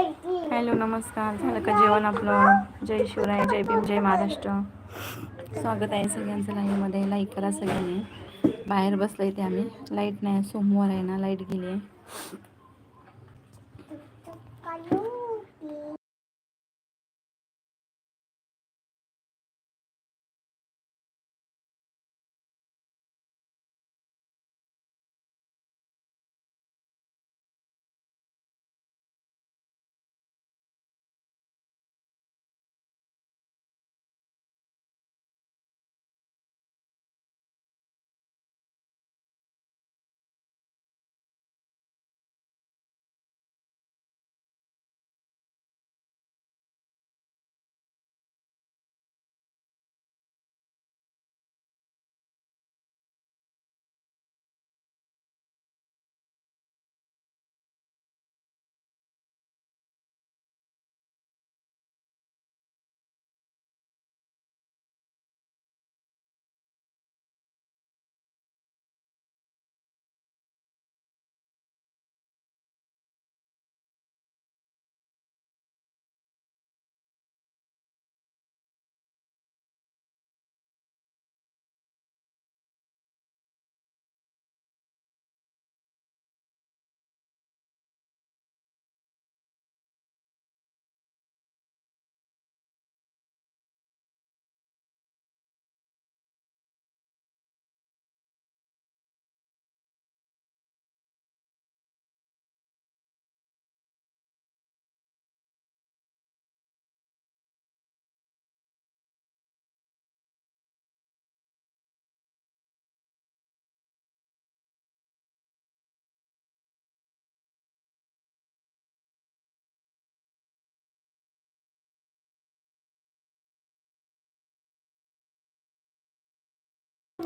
Hello नमस्कार. झालं का जेवण आपलं? जय शिवराय जय भीम जय महाराष्ट्र. स्वागत आहे सगळ्यांचं लाईव्हमध्ये. लाईक करा सगळ्यांनी. बाहेर बसलं इथे आम्ही. लाइट नाही सोमवार आहे ना लाइट गेली आहे.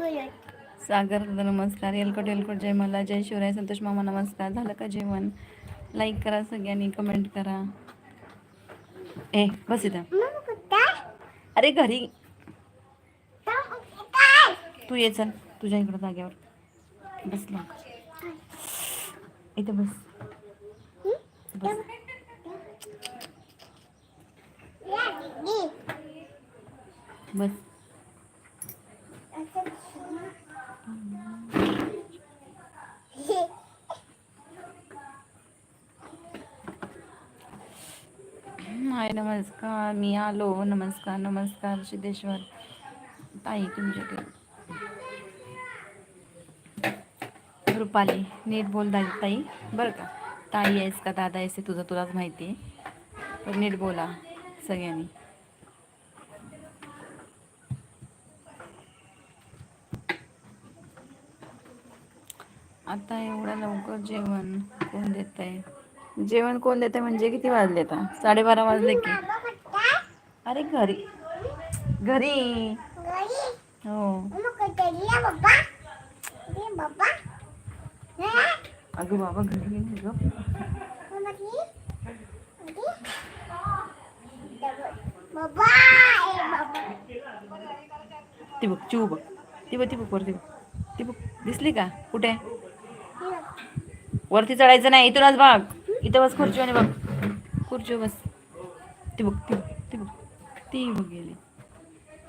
सागर नमस्कार एलकट एलकट जय मला जय शिवराय संतोष मामा नमस्कार झालं का जेवण? लाईक करा सगळ्यांनी कमेंट करा. ए बस इथं. अरे घरी. तू ये चल. तुझ्या इकडं जाग्यावर बस लवकर. इथं बस. बस. बस हाय नमस्कार मी आलो. नमस्कार नमस्कार सिद्धेश्वर. ताई तुमच्याकडे. रुपाली नीट बोल दाई ताई. बरं का? ताई आहेस का? दादा आहेस तुझं तुलाच माहिती आहे. तर नीट बोला सगळ्यांनी. आता एवढ्या लवकर जेवण कोण देत आहे जेवण कोण देते म्हणजे किती वाजले आता? साडेबारा वाजले की. अरे घरी. घरी. हो. अगं बाबा घरी ग. ती बघ चिऊ बघ. ती बघ ती बघ वरती बघ. ती बघ. दिसली का? कुठे? वरती चढायचं नाही इथूनच बघ इथं बस खुर्चीवाने बघ खुर्ची बस ती बघ ती बघ ती बघ ती बघ गेली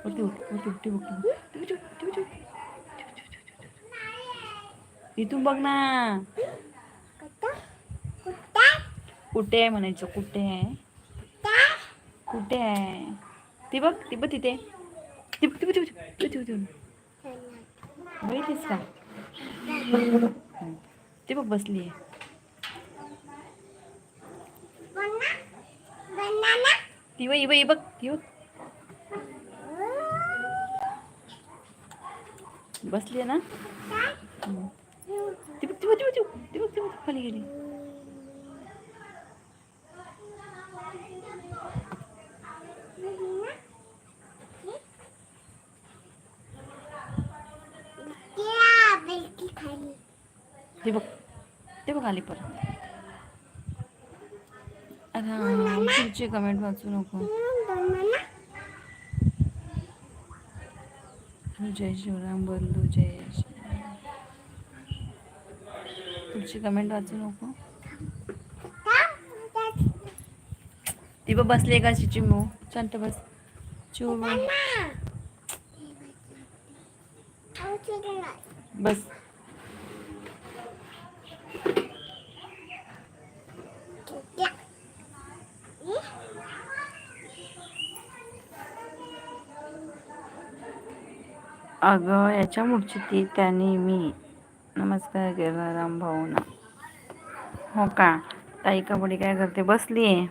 वरती बघ वरती बघ ती बघ ती बघ इथून बघ ना कुठे आहे म्हणायचं कुठे आहे कुठे आहे ती बघ ती बघ तिथे ती बघ ती बघ ती बघ, बघ, बघितलीस का ती बघ बसली आहे ती बघ ही बघ ही बघ ती बघ. बसली आहे ना. ती बघ ती बघ ती बघ ती बघ ती बघ ती बघ खाली गेली. ते बघ ते बघ आली परत. अरे पुढची कमेंट वाचू नको. जय शिवराम बंधू जय पुढची कमेंट वाचू नको. ती बघ बसली का चिमू. शांत बस. चिमू बस. अगं याच्या मुडची ती त्याने मी नमस्कार केला रामभाऊना हो का? ताई कबड्डी काय करते? बसली आहे.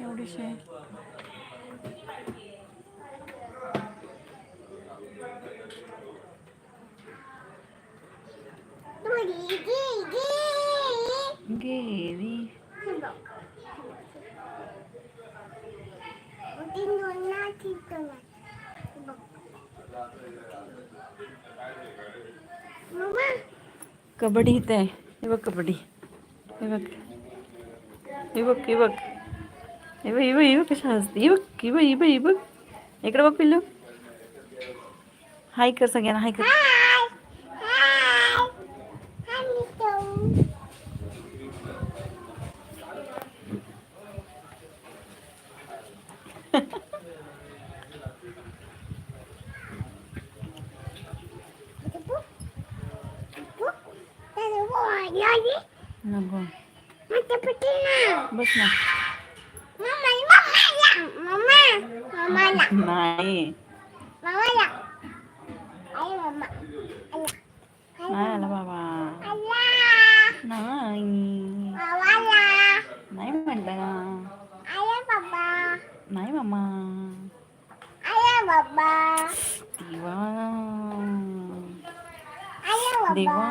एवढीशी आहे गेली कबड्डी इथं आहे. हे बघ कबड्डी. हे बघ. हे बघ हे बघ. हे बघ हे बघ हे बघ कशा असते हे बघ हे बघ हे बघ हे बघ. इकडे बघ पिल्लू. हाय कर सगळ्यांना. हाय कर नको बस ना नाही नाही आला बाबा नाही नाही म्हटलं ना नाही मामा देवा देवा.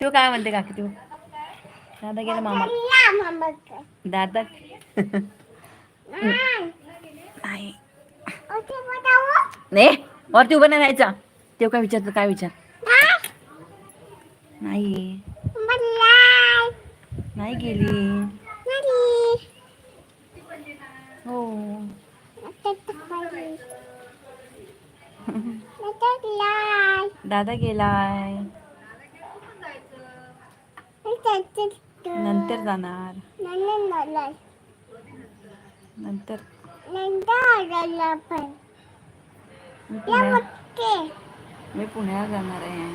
तू काय म्हणते काकी तू? दादा गेला मामा. दादा. नाही वरती उभं नाही राहायचा. तेव्हा काय विचारतो काय विचार? नाही. नाही गेली. हो. दादा गेलाय. नंतर जाणार. नंतर मी पुण्याला जाणार आहे.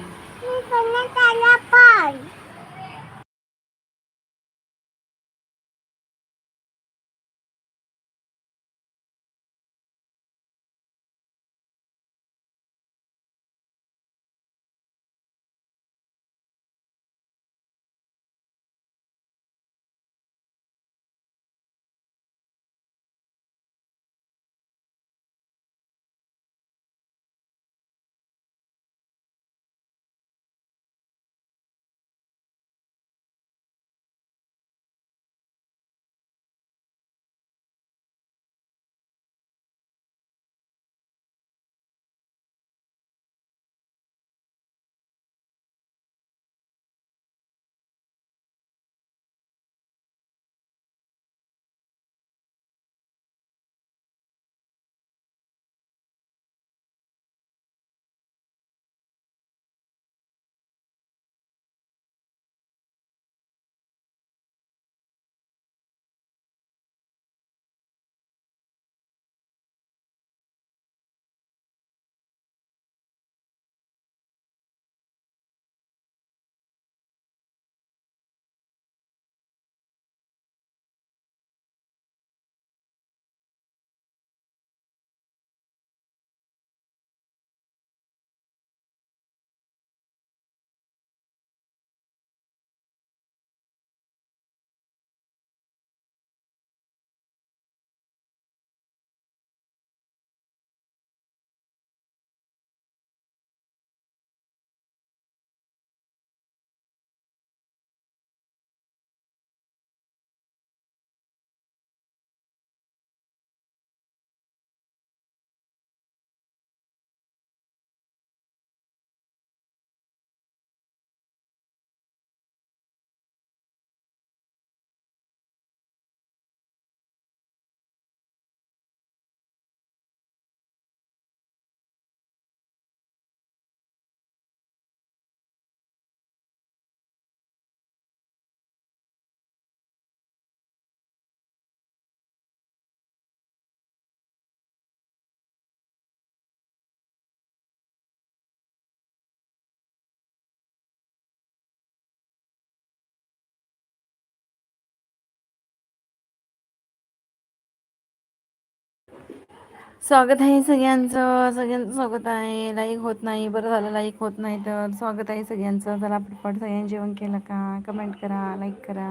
स्वागत आहे सगळ्यांचं. सगळ्यांचं स्वागत आहे. लाईक होत नाही. बरं झालं लाईक होत नाही तर स्वागत आहे सगळ्यांचं. चला पटपट सगळ्यांनी जेवण केलं का? कमेंट करा लाईक करा.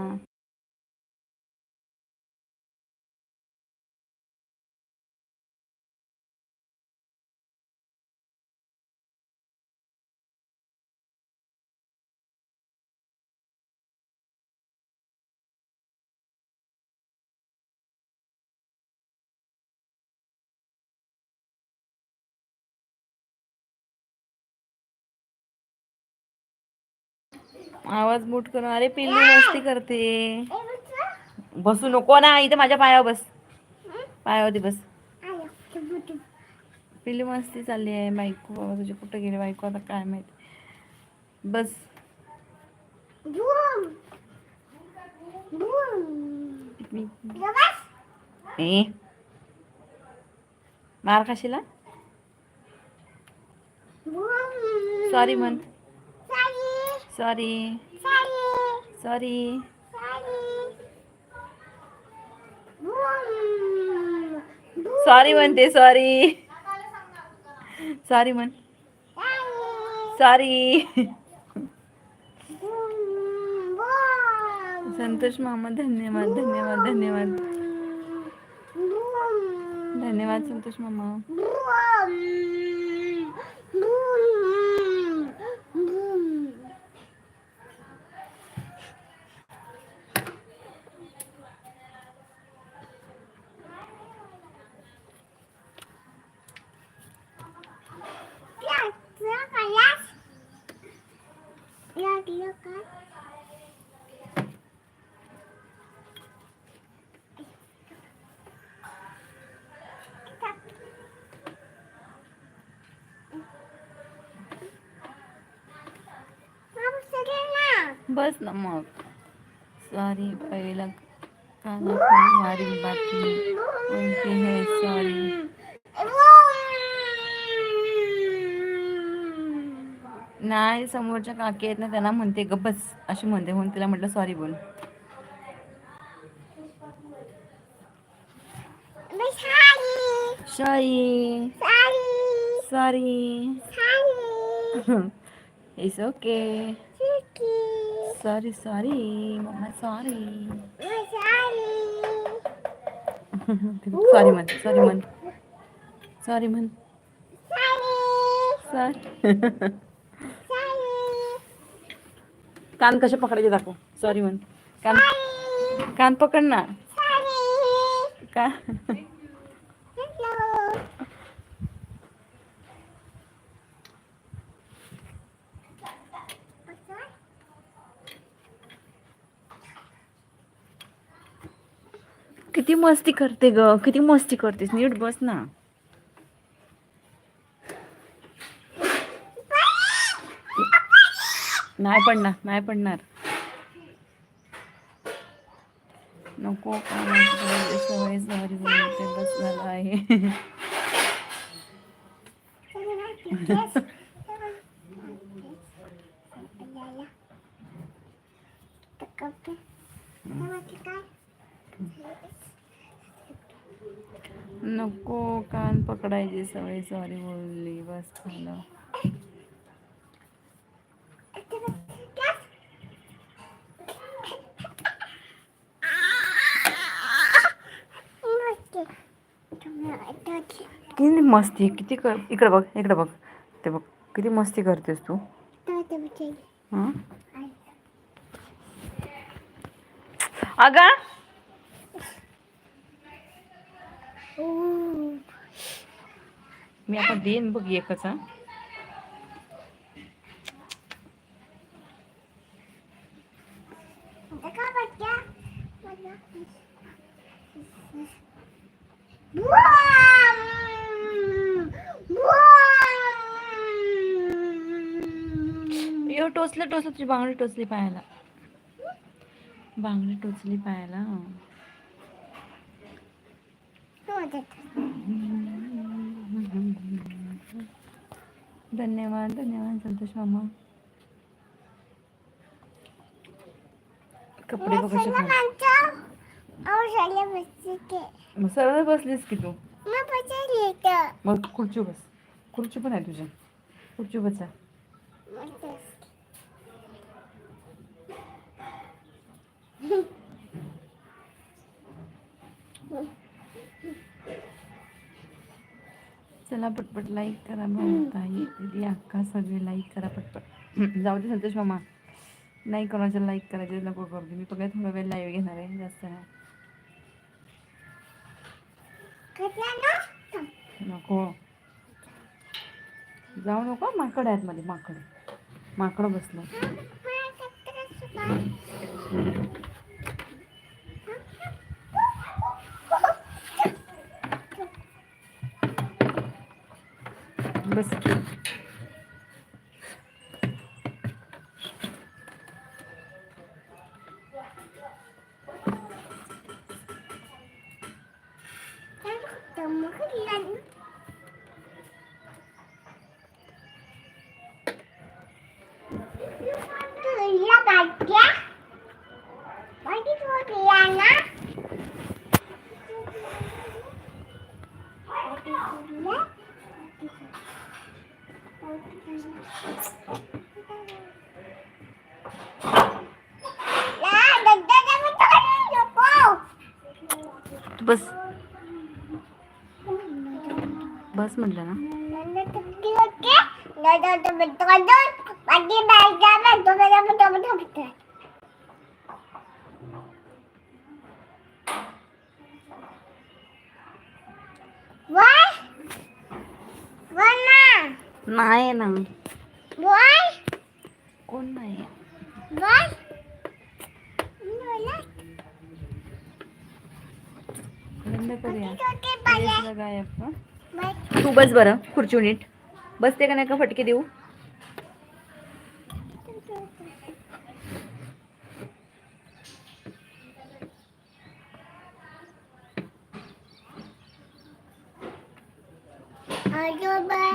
आवाज मूट करून अरे पिल्लू मस्ती करते. बसू नको ना इथे माझ्या पायावर बस. पायावरती बस. पिल्लू मस्ती चालली आहे बायको बाबा तुझी कुठं गेली? बायको आता काय माहीत. बस. ए. मार खाशीला सॉरी म्हण. सॉरी. सॉरी. सॉरी म्हणते सॉरी. सॉरी म्हण. सॉरी. संतोष मामा धन्यवाद धन्यवाद धन्यवाद. धन्यवाद संतोष मामा. बस ना मग. सॉरी पहिला काना है सॉरी. नाही समोरच्या काकी आहेत ना त्यांना म्हणते ग बस. अशी म्हणते म्हणून तिला म्हटलं सॉरी बोल. Sorry. Sorry. It's okay sorry sorry mama sorry sorry म्हण सॉरी म्हण सॉरी म्हण सॉरी कान कसे पकडायचे दाखव सॉरी म्हण कान कान पकड ना का किती मस्ती करते ग किती मस्ती करतेस. नीट बस ना. नाही पडणार नाही पडणार. नको सवय बस झालं आहे. नको कान पकडायची सवय सॉरी बोलली बस झालं. किती मस्ती किती कर इकडे बघ इकडे बघ ते बघ किती मस्ती करतेस तू. अगं मी आता देईन बघ एकच यो टोचलं टोचलं तुझी बांगडी टोचली पायाला बांगडी टोचली पायाला धन्यवाद धन्यवाद संतोष मामा. कपडे बघू कसे मग सरळ बसलीस की तू? मग खुर्ची बस. खुर्ची पण आहे तुझी. खुर्ची बसा. चला पटपट लाईक करा भाऊ ताई दीदी अक्का सगळे लाईक करा पटपट. जाऊ दे संतोष मामा. नाही कोणाच्या लाईक करायचे नको करू दे. मी बघा थोडा वेळ लाईव्ह घेणार आहे. जास्त नाही. नको. जाऊ नको. माकड आहेत मध्ये. माकड. माकड बसलं. बस तू बस म्हटलं ना. नाही ना. कोण नाही? बंद करूया गायब हं? तू बस बरं खुर्ची नीट. बसते का नाही का फटके देऊ?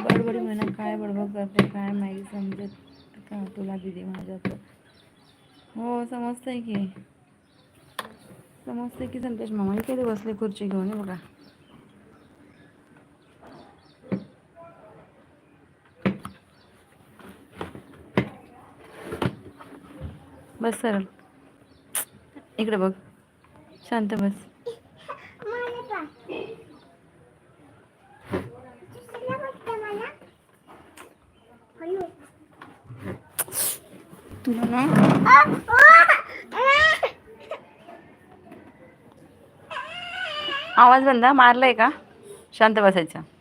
बडबड म्हणा काय बडबड करते काय माहिती समजत का तुला दिदी माझ्या हो समजतंय की. समजतंय की संतोष मामा इकडे बसले खुर्ची घेऊन बघा. बस सरळ. इकडे बघ. शांत बस. तुला ना? आवाज बंद? मारलाय का? शांत बसायचं.